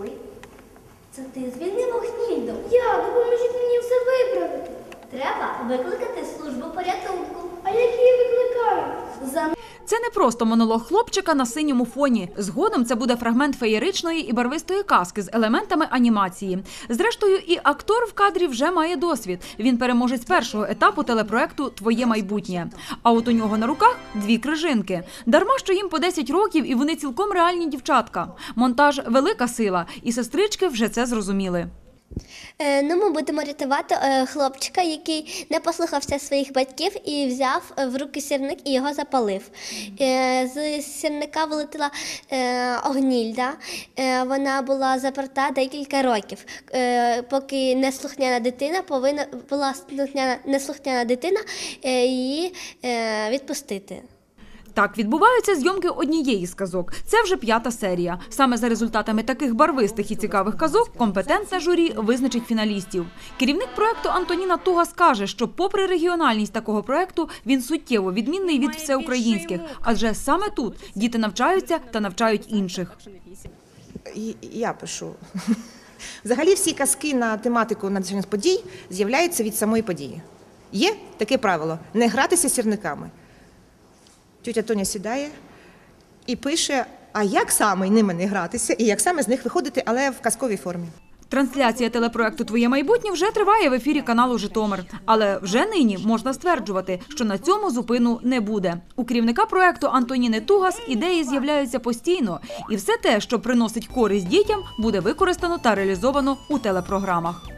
Ой, це ти звільнив охнільду. Я, допоможіть мені все виправити. Треба викликати службу порятунку. А як її викликають? Це не просто монолог хлопчика на синьому фоні. Згодом це буде фрагмент феєричної і барвистої казки з елементами анімації. Зрештою, і актор в кадрі вже має досвід. Він переможець першого етапу телепроекту Твоє майбутнє. А от у нього на руках дві крижинки. Дарма що їм по 10 років, і вони цілком реальні дівчатка. Монтаж велика сила, і сестрички вже це зрозуміли. Е, ну, ми будемо рятувати е, хлопчика, який не послухався своїх батьків і взяв е, в руки сірник і його запалив. З сірника вилетіла огнільда. Вона була заперта декілька років. Поки неслухняна дитина повинна була слухняна, неслухняна дитина її відпустити. Так відбуваються зйомки однієї з казок. Це вже п'ята серія. Саме за результатами таких барвистих і цікавих казок компетентне журі визначить фіналістів. Керівник проекту Антоніна Тугас каже, що, попри регіональність такого проекту, він суттєво відмінний від всеукраїнських, адже саме тут діти навчаються та навчають інших. Я пишу. Взагалі всі казки на тематику національних подій з'являються від самої події. Є таке правило не гратися сірниками. Тетя Тоня сідає і пише, а як саме ними не гратися, і як саме з них виходити, але в казковій формі. Трансляція телепроекту Твоє майбутнє вже триває в ефірі каналу Житомир. Але вже нині можна стверджувати, що на цьому зупину не буде. У керівника проекту Антоніни Тугас ідеї з'являються постійно, і все те, що приносить користь дітям, буде використано та реалізовано у телепрограмах.